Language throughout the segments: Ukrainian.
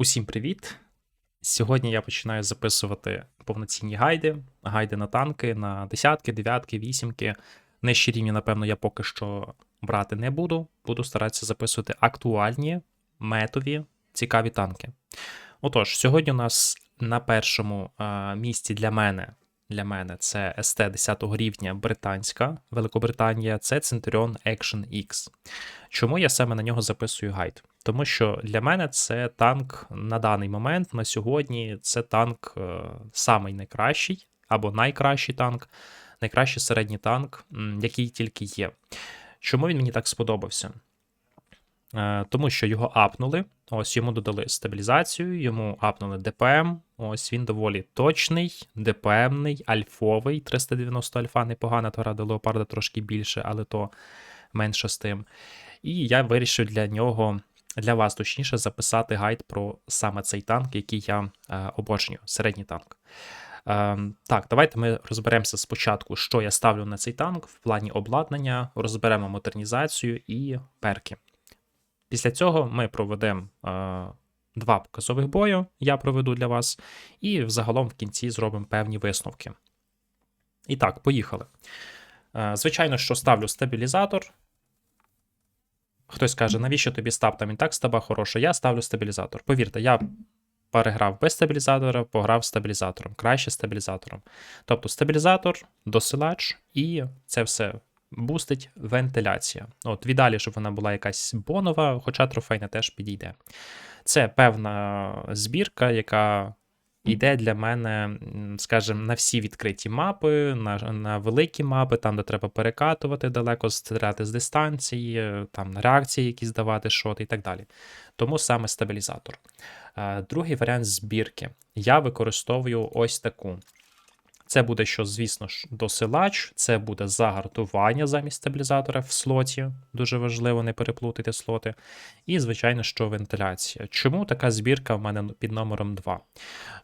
Усім привіт! Сьогодні я починаю записувати повноцінні гайди, гайди на танки, на десятки, дев'ятки, вісімки. Нижчі рівні, напевно, я поки що брати не буду. Буду старатися записувати актуальні, метові, цікаві танки. Отож, сьогодні у нас на першому а, місці для мене, для мене це СТ 10 рівня британська Великобританія, це Centurion Action X. Чому я саме на нього записую гайд? Тому що для мене це танк на даний момент, на сьогодні, це танк е, самий найкращий або найкращий танк, найкращий середній танк, який тільки є. Чому він мені так сподобався? Е, Тому що його апнули, ось йому додали стабілізацію, йому апнули ДПМ. Ось він доволі точний, ДПМний, альфовий. 390 альфа непогана, то ради леопарда трошки більше, але то менше з тим. І я вирішив для нього, для вас точніше, записати гайд про саме цей танк, який я е, обожнюю, середній танк. Е, так, давайте ми розберемося спочатку, що я ставлю на цей танк в плані обладнання, розберемо модернізацію і перки. Після цього ми проведемо е, два показових бою, я проведу для вас, і взагалом в кінці зробимо певні висновки. І так, поїхали. Звичайно, що ставлю стабілізатор. Хтось каже, навіщо тобі стаб там і так стаба хороша? Я ставлю стабілізатор. Повірте, я переграв без стабілізатора, пограв стабілізатором, краще стабілізатором. Тобто стабілізатор, досилач, і це все бустить вентиляція. От віддалі, щоб вона була якась бонова, хоча трофейна теж підійде. Це певна збірка, яка йде для мене, скажімо, на всі відкриті мапи, на, на великі мапи, там, де треба перекатувати далеко, стріляти з дистанції, е, там на реакції якісь давати шоти і так далі. Тому саме стабілізатор. Е, Другий варіант збірки. Я використовую ось таку. Це буде, що, звісно ж, досилач, це буде загартування замість стабілізатора в слоті. Дуже важливо не переплутати слоти. І, звичайно, що вентиляція. Чому така збірка в мене під номером 2?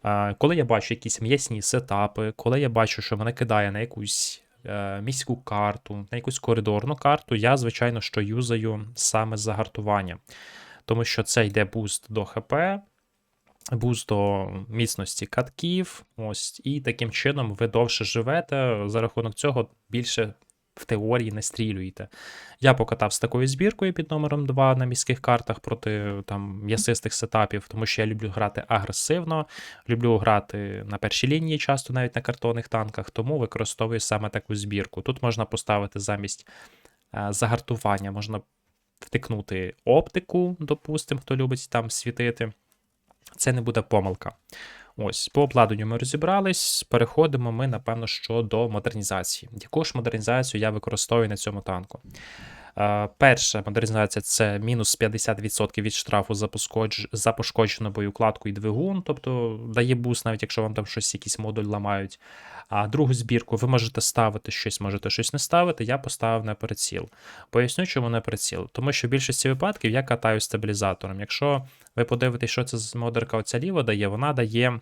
Е, Коли я бачу якісь м'ясні сетапи, коли я бачу, що мене кидає на якусь е, міську карту, на якусь коридорну карту, я, звичайно, що юзаю саме загартування. Тому що це йде буст до ХП, буст до міцності катків. Ось, і таким чином ви довше живете. За рахунок цього більше в теорії не стрілюєте. Я покатав з такою збіркою під номером 2 на міських картах проти там м'ясистих сетапів, тому що я люблю грати агресивно, люблю грати на першій лінії, часто навіть на картонних танках, тому використовую саме таку збірку. Тут можна поставити замість е, загартування, можна втикнути оптику, допустимо, хто любить там світити. Це не буде помилка. Ось, по обладнанню ми розібрались. Переходимо ми, напевно, що до модернізації. Яку ж модернізацію я використовую на цьому танку? Е, Перша модернізація це мінус 50% від штрафу за, пошкодж... за пошкоджену боєукладку і двигун, тобто дає буст, навіть якщо вам там щось, якийсь модуль ламають. А другу збірку ви можете ставити щось, можете щось не ставити. Я поставив на приціл. Поясню, чому на приціл. Тому що в більшості випадків я катаю стабілізатором. Якщо ви подивитесь, що це з модерка оця ліва дає, вона дає.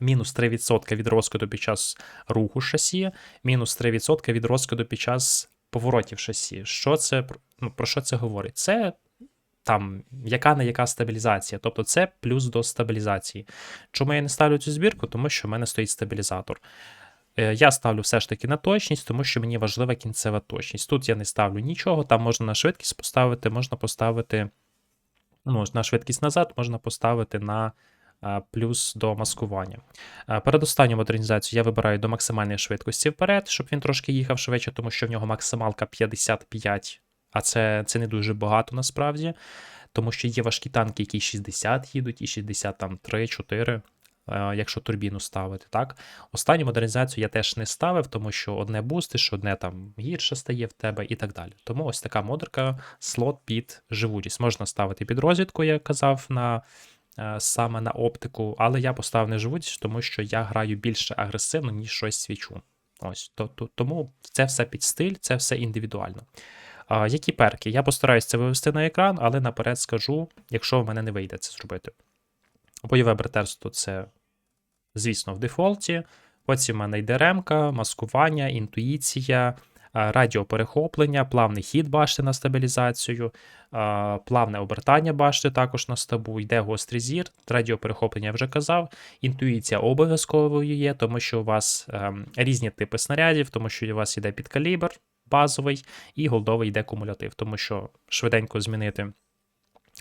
Мінус 3% від розкиду під час руху шасі, мінус 3% від розкиду під час поворотів шасі. Що це ну, про що це говорить? Це там яка не яка стабілізація, тобто це плюс до стабілізації. Чому я не ставлю цю збірку? Тому що в мене стоїть стабілізатор. Е, Я ставлю все ж таки на точність, тому що мені важлива кінцева точність. Тут я не ставлю нічого, там можна на швидкість поставити, можна поставити ну, на швидкість назад, можна поставити на плюс до маскування. Передостанню модернізацію я вибираю до максимальної швидкості вперед, щоб він трошки їхав швидше, тому що в нього максималка 55, а це, це не дуже багато насправді. Тому що є важкі танки, які 60 їдуть, і 63, 4, е, якщо турбіну ставити. так. Останню модернізацію я теж не ставив, тому що одне бустиш, одне там гірше стає в тебе і так далі. Тому ось така модерка, слот під живучість. Можна ставити під розвідку, як казав, на, саме на оптику, але я поставив не живучість, тому що я граю більше агресивно, ніж щось свічу. Ось, то, то, тому це все під стиль, це все індивідуально. А, які перки? Я постараюсь це вивести на екран, але наперед скажу, якщо в мене не вийде це зробити. Бойове братерство це, звісно, в дефолті. Потім в мене йде ремка, маскування, інтуїція, е, радіоперехоплення, плавний хід башти на стабілізацію, е, плавне обертання башти також на стабу, йде гострий зір, радіоперехоплення я вже казав, інтуїція обов'язковою є, тому що у вас ем, різні типи снарядів, тому що у вас йде підкалібр базовий і голдовий йде кумулятив, тому що швиденько змінити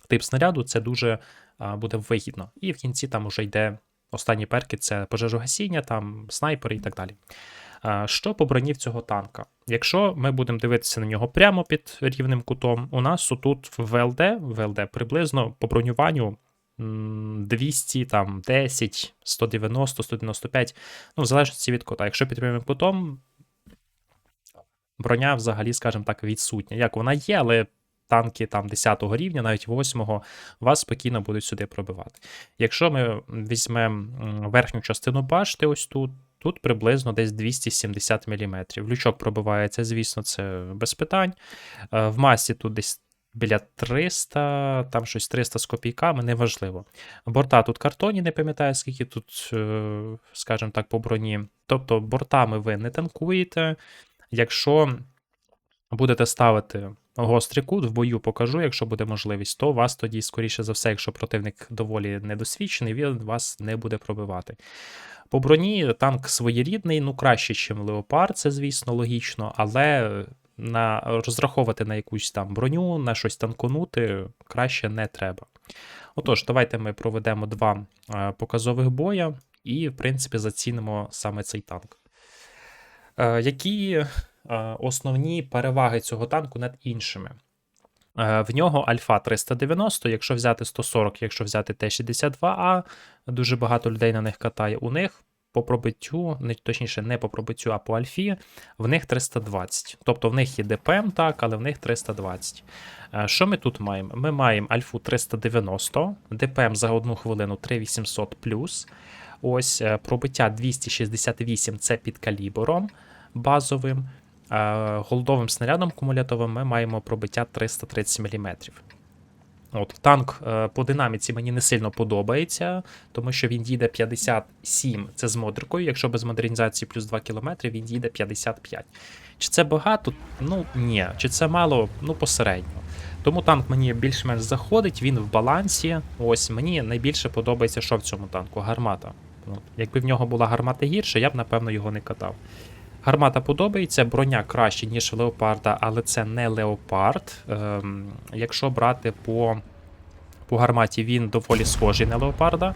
тип снаряду це дуже буде вигідно. І в кінці там вже йде останні перки: це пожежогасіння, там снайпери і так далі. А, Що по броні в цього танка? Якщо ми будемо дивитися на нього прямо під рівним кутом, у нас тут в ВЛД, ВЛД приблизно по бронюванню м, 200, там 10, 190, 195, ну, в залежності від кута. Якщо під прямим кутом, броня взагалі, скажімо так, відсутня. Як вона є, але танки там 10 рівня, навіть 8-го, вас спокійно будуть сюди пробивати. Якщо ми візьмемо верхню частину башти, ось тут, тут приблизно десь 270 мм. Лючок пробивається, звісно, це без питань. Е, В масі тут десь біля 300, там щось 300 з копійками, неважливо. Борта тут картоні, не пам'ятаю, скільки тут, е, скажімо так, по броні. Тобто бортами ви не танкуєте. Якщо будете ставити гострий кут, в бою покажу, якщо буде можливість, то вас тоді, скоріше за все, якщо противник доволі недосвідчений, він вас не буде пробивати. По броні танк своєрідний, ну краще, ніж Леопард, це, звісно, логічно, але на, розраховувати на якусь там броню, на щось танконути краще не треба. Отож, давайте ми проведемо два е, показових боя і, в принципі, зацінимо саме цей танк. Е, які е, основні переваги цього танку над іншими? Е, В нього альфа 390, якщо взяти 140, якщо взяти Т-62А, дуже багато людей на них катає. У них по пробиттю, точніше, не по пробиттю, а по альфі, в них 320. Тобто в них є ДПМ, так, але в них 320. Е, Що ми тут маємо? Ми маємо альфу 390, ДПМ за одну хвилину 3800 Ось е, пробиття 268 це під калібром базовим. Голдовим снарядом кумулятовим ми маємо пробиття 330 мм. От, танк е, по динаміці мені не сильно подобається, тому що він їде 57, це з модеркою. Якщо без модернізації плюс 2 км, він їде 55. Чи це багато? Ну ні. Чи це мало? Ну посередньо. Тому танк мені більш-менш заходить, він в балансі. Ось мені найбільше подобається, що в цьому танку гармата. От. Якби в нього була гармата гірше, я б напевно його не катав. Гармата подобається, броня краще, ніж в леопарда, але це не леопард. Ем, якщо брати по, по гарматі, він доволі схожий на леопарда.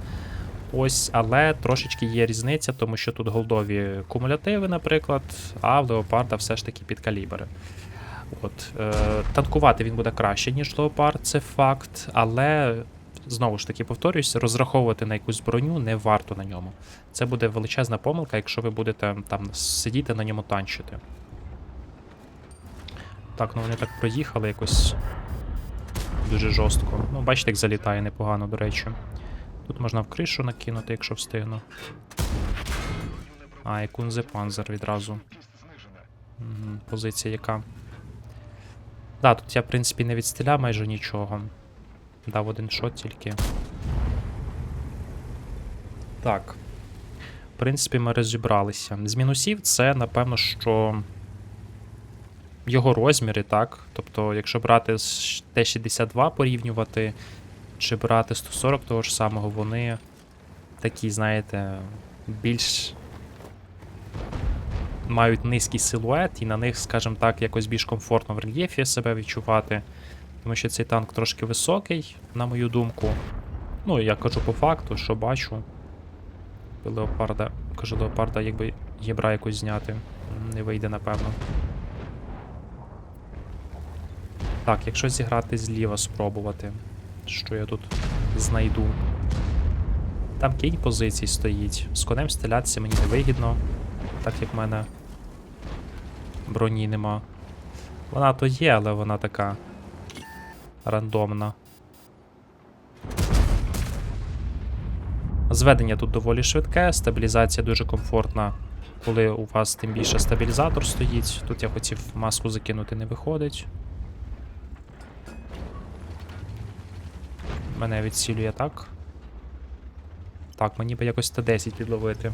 Ось, але трошечки є різниця, тому що тут голдові кумулятиви, наприклад, а в леопарда все ж таки підкалібри. От, е, танкувати він буде краще, ніж леопард, це факт, але знову ж таки повторююсь, розраховувати на якусь броню не варто на ньому. Це буде величезна помилка, якщо ви будете там сидіти на ньому танчити. Так, ну вони так проїхали якось дуже жорстко. Ну, бачите, як залітає непогано, до речі. Тут можна в кришу накинути, якщо встигну. А, і кунзе панзер відразу. Угу, позиція яка. Да, тут я, в принципі, не відстріляв майже нічого. Дав один шот тільки. Так. В принципі, ми розібралися. З мінусів це, напевно, що. Його розміри, так. Тобто, якщо брати Т-62 порівнювати, чи брати 140 того ж самого, вони такі, знаєте, більш мають низький силует, і на них, скажімо так, якось більш комфортно в рельєфі себе відчувати. Тому що цей танк трошки високий, на мою думку. Ну, я кажу по факту, що бачу. Леопарда. Кажу, леопарда, якби єбра якось зняти. Не вийде, напевно. Так, якщо зіграти зліва, спробувати. Що я тут знайду? Там кінь позицій стоїть. З конем стрілятися мені не вигідно, так як в мене броні нема. Вона то є, але вона така рандомна. Зведення тут доволі швидке, стабілізація дуже комфортна, коли у вас тим більше стабілізатор стоїть. Тут я хотів маску закинути, не виходить. Мене відсілює так. Так, мені би якось Т10 підловити.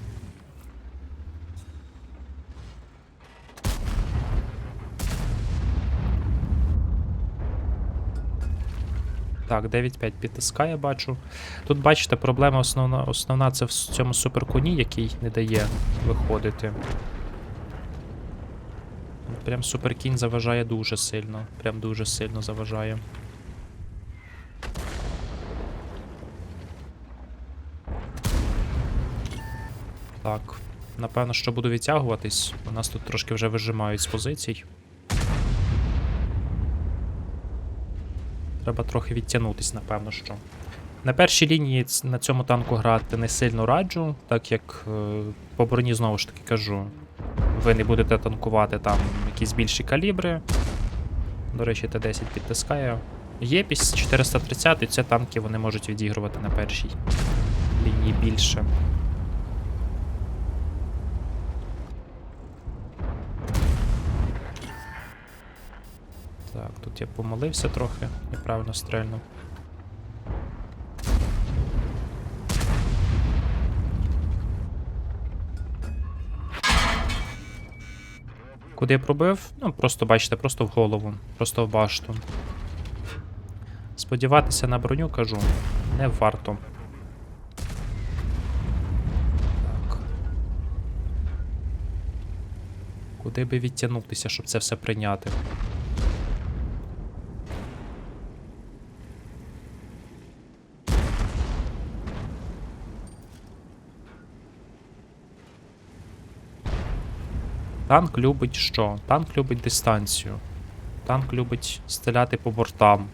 Так, 9-5 підтискає, бачу. Тут, бачите, проблема основна, основна це в цьому суперкуні, який не дає виходити. Прям суперкінь заважає дуже сильно. Прям дуже сильно заважає. Так, напевно, що буду відтягуватись. У нас тут трошки вже вижимають з позицій. Треба трохи відтягнутись, напевно, що. На першій лінії на цьому танку грати не сильно раджу, так як е, по броні знову ж таки кажу, ви не будете танкувати там якісь більші калібри. До речі, Т-10 підтискає. Єпісь 430 це танки вони можуть відігрувати на першій лінії більше. Тут я помолився трохи, неправильно стрельнув. Куди я пробив? Ну, просто бачите, просто в голову, просто в башту. Сподіватися на броню, кажу, не варто. Так. Куди би відтягнутися, щоб це все прийняти? Танк любить що? Танк любить дистанцію. Танк любить стріляти по бортам.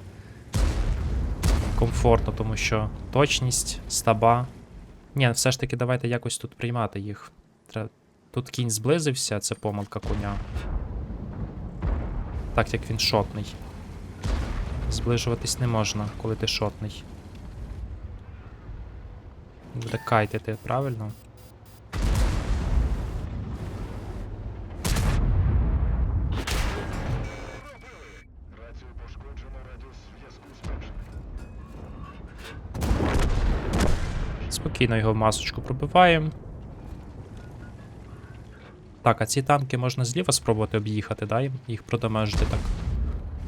Комфортно, тому що точність, стаба. Ні, все ж таки давайте якось тут приймати їх. Тут кінь зблизився, це помилка коня. Так як він шотний. Зближуватись не можна, коли ти шотний. Буде кайтити, правильно? Спокійно його в масочку пробиваємо. Так, а ці танки можна зліва спробувати об'їхати, да? Їх продамажити так.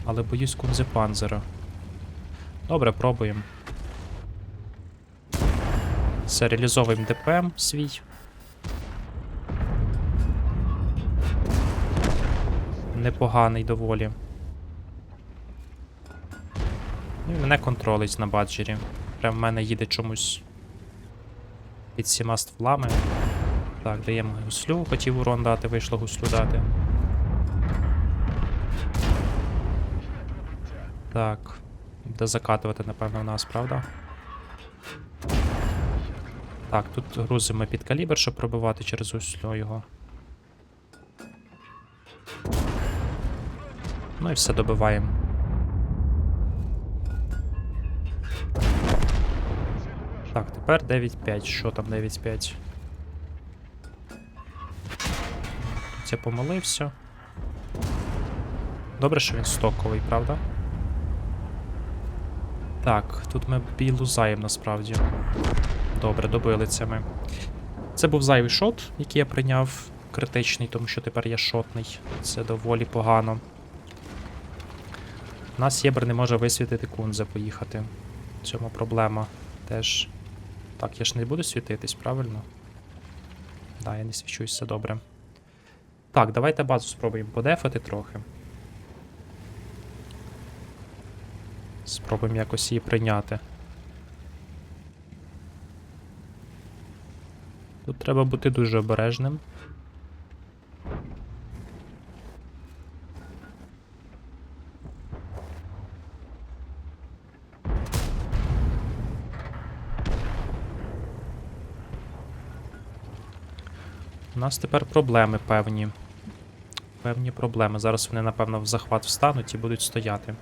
Але боюсь кунзи панзера. Добре, пробуємо. Все, реалізовуємо ДПМ свій. Непоганий доволі. Ну і мене контролить на баджері. Прям в мене їде чомусь під всіма стволами. Так, даємо гуслю, хотів урон дати, вийшло гуслю дати. Так. Буде закатувати, напевно, у нас, правда? Так, тут грузимо під калібр, щоб пробивати через гуслю його. Ну і все добиваємо. Так, тепер 9-5. Що там 9-5? Тут я помилився. Добре, що він стоковий, правда? Так, тут ми бій лузаємо насправді. Добре, добили це ми. Це був зайвий шот, який я прийняв критичний, тому що тепер я шотний. Це доволі погано. У нас Єбер не може висвітити кунзе поїхати. В цьому проблема теж. Так, я ж не буду світитись, правильно? Да, я не свічусь, все добре. Так, давайте базу спробуємо подефати трохи. Спробуємо якось її прийняти. Тут треба бути дуже обережним. Нас тепер проблеми певні. Певні проблеми. Зараз вони, напевно, в захват встануть і будуть стояти.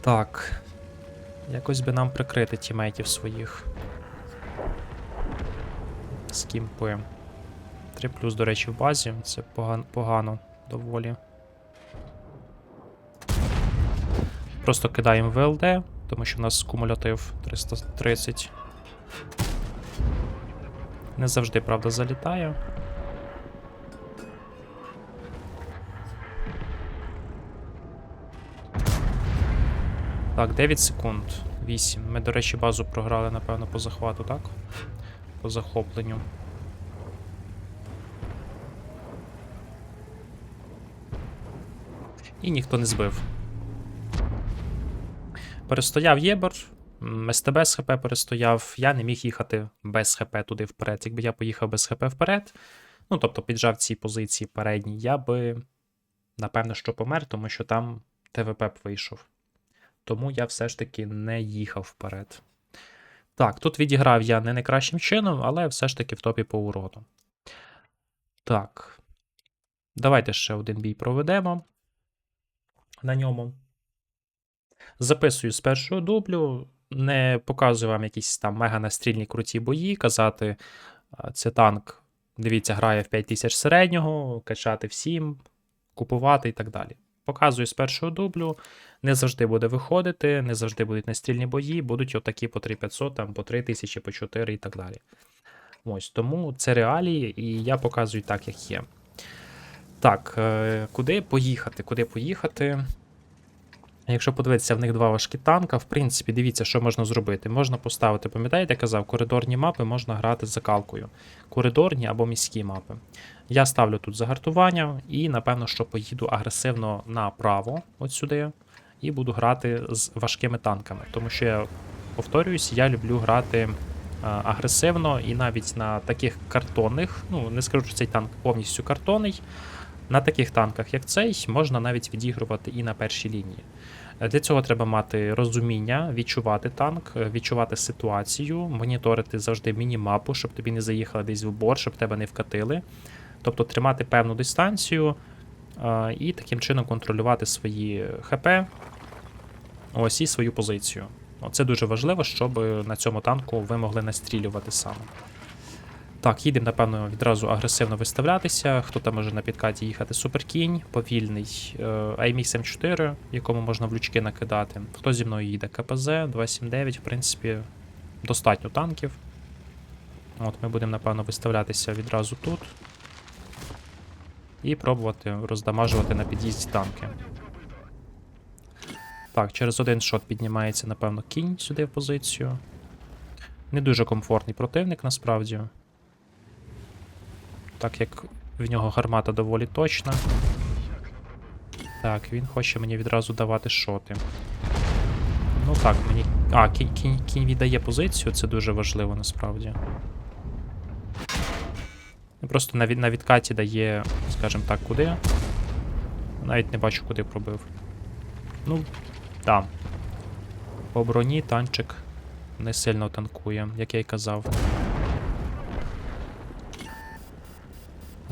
Так. Якось би нам прикрити тімейтів своїх. Скімпи. 3 плюс, до речі, в базі. Це погано, погано доволі. Просто кидаємо ВЛД, тому що в нас кумулятив 330. Не завжди, правда, залітає. Так, 9 секунд. 8. Ми, до речі, базу програли, напевно, по захвату, так? По захопленню. І ніхто не збив. Перестояв Єбер, СТБ з ХП перестояв. Я не міг їхати без ХП туди вперед. Якби я поїхав без ХП вперед, ну тобто піджав ці позиції передні, я би напевно що помер, тому що там ТВП б вийшов. Тому я все ж таки не їхав вперед. Так, тут відіграв я не найкращим чином, але все ж таки в топі по уроду. Так. Давайте ще один бій проведемо на ньому. Записую з першого дублю, не показую вам якісь там мега настрільні круті бої, казати, це танк, дивіться, грає в 5000 середнього, качати всім, купувати і так далі. Показую з першого дублю, не завжди буде виходити, не завжди будуть настрільні бої, будуть отакі по 3500, там по 3000, по 4 і так далі. Ось, тому це реалії, і я показую так, як є. Так, е, куди поїхати? Куди поїхати? Якщо подивитися, в них два важкі танка, в принципі, дивіться, що можна зробити. Можна поставити, пам'ятаєте, я казав, коридорні мапи можна грати з закалкою. Коридорні або міські мапи. Я ставлю тут загартування і, напевно, що поїду агресивно направо, от сюди, і буду грати з важкими танками. Тому що я повторююсь, я люблю грати агресивно і навіть на таких картонних, ну не скажу, що цей танк повністю картонний. На таких танках, як цей, можна навіть відігрувати і на першій лінії. Е, Для цього треба мати розуміння, відчувати танк, е, відчувати ситуацію, моніторити завжди мінімапу, щоб тобі не заїхали десь в бор, щоб тебе не вкатили. Тобто тримати певну дистанцію е, і таким чином контролювати свої ХП, ось і свою позицію. Це дуже важливо, щоб на цьому танку ви могли настрілювати саме. Так, їдемо, напевно, відразу агресивно виставлятися. Хто там може на підкаті їхати суперкінь, повільний е, AMX M4, якому можна в лючки накидати. Хто зі мною їде? КПЗ 279, в принципі, достатньо танків. От Ми будемо, напевно, виставлятися відразу тут. І пробувати роздамажувати на під'їзді танки. Так, через один шот піднімається, напевно, кінь сюди в позицію. Не дуже комфортний противник, насправді. Так як в нього гармата доволі точна. Так, він хоче мені відразу давати шоти. Ну так, мені. А, кінь, кінь, кінь віддає позицію, це дуже важливо насправді. Просто на, від, на відкаті дає, скажімо так, куди. Навіть не бачу, куди пробив. Ну, там. По броні танчик не сильно танкує, як я й казав.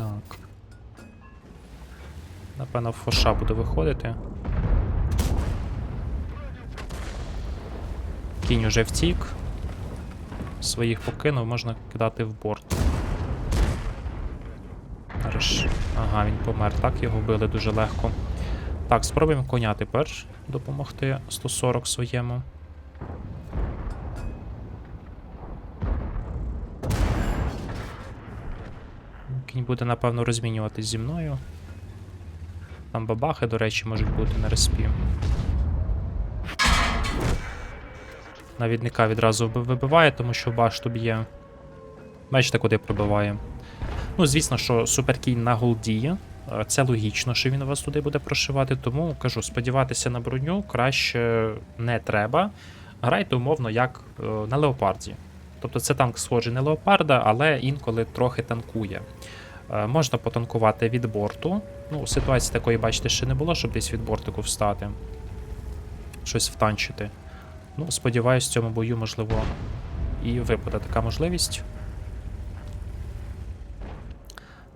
Так. Напевно, фоша буде виходити. Кінь уже втік. Своїх покинув, можна кидати в борт. Ага, він помер. Так, його вбили дуже легко. Так, спробуємо коня тепер допомогти 140 своєму. Кінь буде, напевно, розмінюватись зі мною. Там бабахи, до речі, можуть бути на респі. Навідника відразу вибиває, тому що башту б'є. Бачите, куди пробиває. Ну, звісно, що суперкінь на голді. Це логічно, що він вас туди буде прошивати, тому кажу, сподіватися на броню краще не треба. Грайте умовно, як е, на леопарді. Тобто це танк схожий на леопарда, але інколи трохи танкує. Е, Можна потанкувати від борту. Ну, ситуації такої, бачите, ще не було, щоб десь від бортику встати. Щось втанчити. Ну, сподіваюсь, в цьому бою, можливо, і випаде така можливість.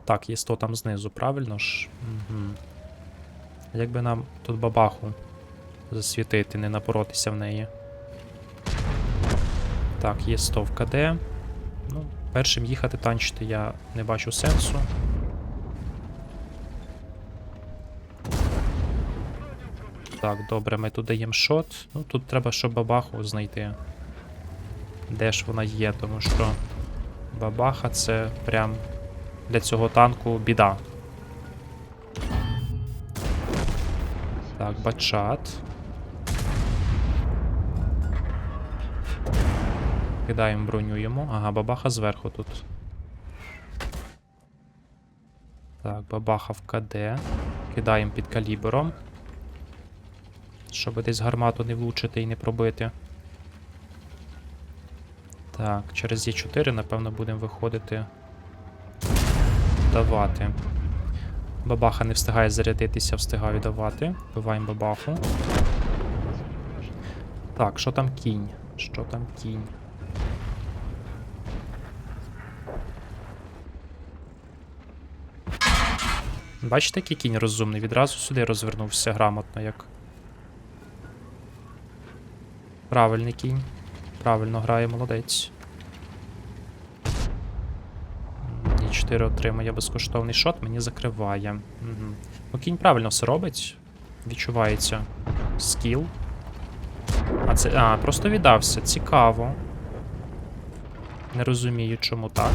Так, є 100 там знизу, правильно ж? Угу. Якби нам тут бабаху засвітити, не напоротися в неї. Так, є 100 в КД. Першим їхати танчити я не бачу сенсу. Так, добре, ми тут даємо шот. Ну тут треба, щоб бабаху знайти. Де ж вона є, тому що бабаха це прям для цього танку біда. Так, бачат. Кидаємо броню йому. Ага, бабаха зверху тут. Так, бабаха в КД. Кидаємо під калібером. Щоб десь гармату не влучити і не пробити. Так, через Е4, напевно, будемо виходити. Давати. Бабаха не встигає зарядитися, встигаю давати. Вбиваємо бабаху. Так, що там кінь? Що там кінь? Бачите, який кінь розумний? Відразу сюди розвернувся грамотно, як. Правильний кінь. Правильно грає, молодець. Ні 4 отримує безкоштовний шот, мені закриває. Угу. Ну, кінь правильно все робить. Відчувається скіл. А це. А, просто віддався. Цікаво. Не розумію, чому так.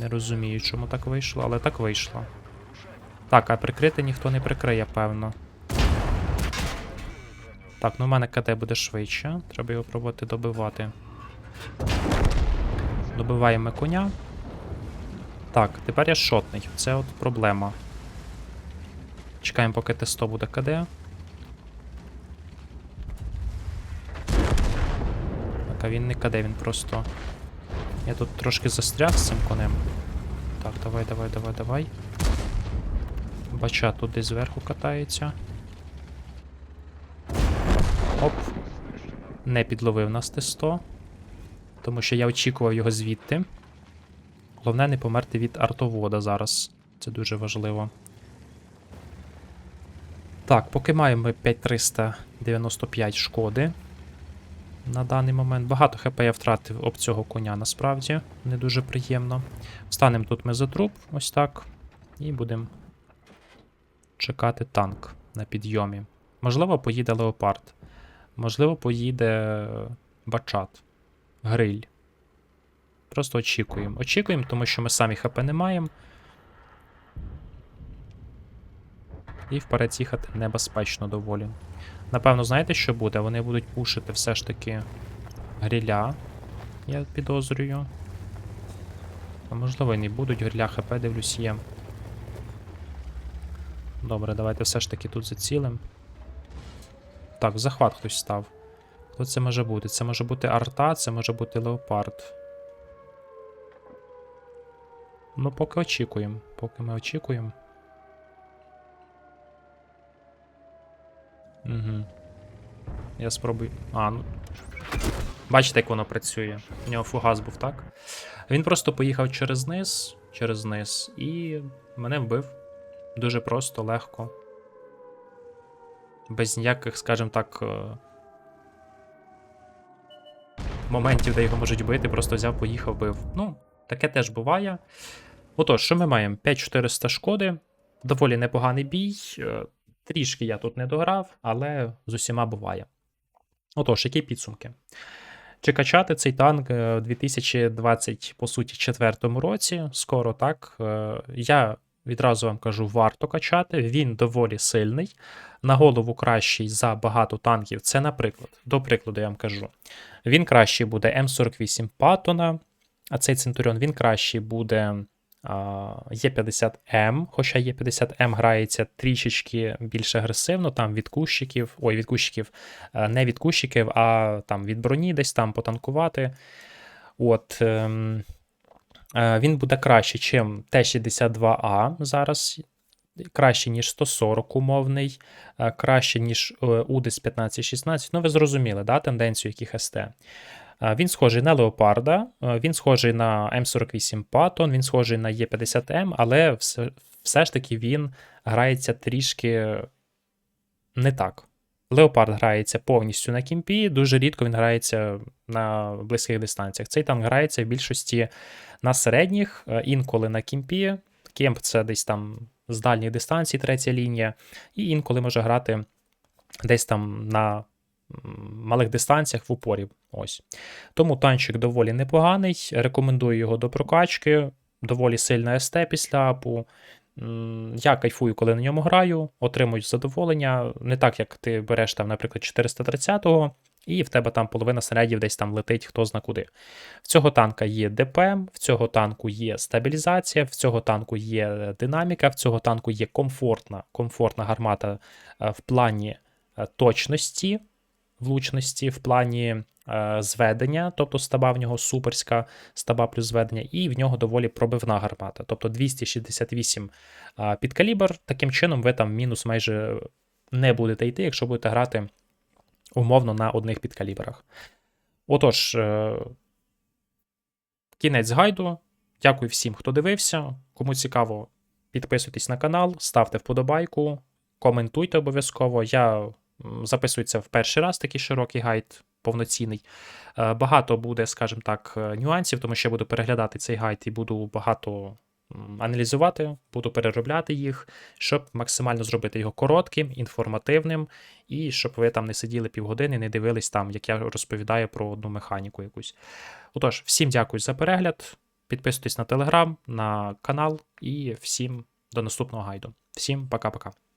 Не розумію, чому так вийшло, але так вийшло. Так, а прикрити ніхто не прикриє, певно. Так, ну в мене КД буде швидше. Треба його пробувати добивати. Добиваємо коня. Так, тепер я шотний. Це от проблема. Чекаємо, поки Т100 буде КД. Так, а він не КД, він просто. Я тут трошки застряг з цим конем. Так, давай, давай, давай, давай. Бача тут десь зверху катається. Оп. Не підловив нас Т100. Тому що я очікував його звідти. Головне не померти від артовода зараз. Це дуже важливо. Так, поки маємо 5395 шкоди. На даний момент багато хп я втратив об цього коня насправді. Не дуже приємно. Встанемо тут ми за труп, ось так. І будемо чекати танк на підйомі. Можливо, поїде леопард. Можливо, поїде бачат. Гриль. Просто очікуємо. Очікуємо, тому що ми самі хп не маємо. І вперед їхати небезпечно доволі. Напевно, знаєте, що буде? Вони будуть пушити все ж таки гріля, я підозрюю. А можливо, і не будуть гріля ХП, дивлюсь, є. Добре, давайте все ж таки тут зацілим. Так, захват хтось став. Хто це може бути? Це може бути арта, це може бути леопард. Ну, поки очікуємо. Поки ми очікуємо. Угу. Я спробую. А, ну. Бачите, як воно працює. У нього фугас був, так? Він просто поїхав через низ, через низ, і мене вбив. Дуже просто, легко. Без ніяких, скажімо так. е, Моментів, де його можуть бити, просто взяв, поїхав, бив. Ну, таке теж буває. Отож, що ми маємо? 5400 шкоди. Доволі непоганий бій. Трішки я тут не дограв, але з усіма буває. Отож, які підсумки? Чи качати цей танк е, в 2020, по суті, четвертому році? Скоро так. Е, Я відразу вам кажу, варто качати. Він доволі сильний. На голову кращий за багато танків. Це, наприклад, до прикладу, я вам кажу. Він кращий буде М48 Паттона, а цей Центуріон він кращий буде Є50М, хоча Є50М грається трішечки більш агресивно, там від кущиків, ой, від кущиків, е, не від кущиків, а там від броні десь там потанкувати. От, ем, е, він буде краще, чим Т-62А зараз. Краще, ніж 140 умовний, е, краще, ніж е, УДИС 1516. Ну, ви зрозуміли, да, тенденцію яких СТ. Він схожий на Леопарда, він схожий на М48 Patton, він схожий на Е50М, але все, все ж таки він грається трішки не так. Леопард грається повністю на кімпі, дуже рідко він грається на близьких дистанціях. Цей танк грається в більшості на середніх, інколи на кімпі. Кемп це десь там з дальніх дистанцій, третя лінія, і інколи може грати десь там на малих дистанціях в упорі. Ось. Тому танчик доволі непоганий. Рекомендую його до прокачки. Доволі сильна СТ після апу. Я кайфую, коли на ньому граю, отримую задоволення. Не так, як ти береш там, наприклад, 430-го і в тебе там половина снарядів десь там летить хто зна куди. В цього танка є ДПМ, в цього танку є стабілізація, в цього танку є динаміка, в цього танку є комфортна, комфортна гармата е, в плані е, точності, влучності, в плані е, зведення, тобто стаба в нього суперська, стаба плюс зведення, і в нього доволі пробивна гармата, тобто 268 е, під калібр. Таким чином, ви там мінус майже не будете йти, якщо будете грати умовно на одних підкалібрах. Отож, е, кінець гайду. Дякую всім, хто дивився. Кому цікаво, підписуйтесь на канал, ставте вподобайку, коментуйте обов'язково. Я це в перший раз такий широкий гайд, повноцінний. Е, Багато буде, скажімо так, е, нюансів, тому що я буду переглядати цей гайд і буду багато аналізувати, буду переробляти їх, щоб максимально зробити його коротким, інформативним, і щоб ви там не сиділи півгодини, не дивились там, як я розповідаю про одну механіку якусь. Отож, всім дякую за перегляд. Підписуйтесь на телеграм, на канал і всім до наступного гайду. Всім пока-пока.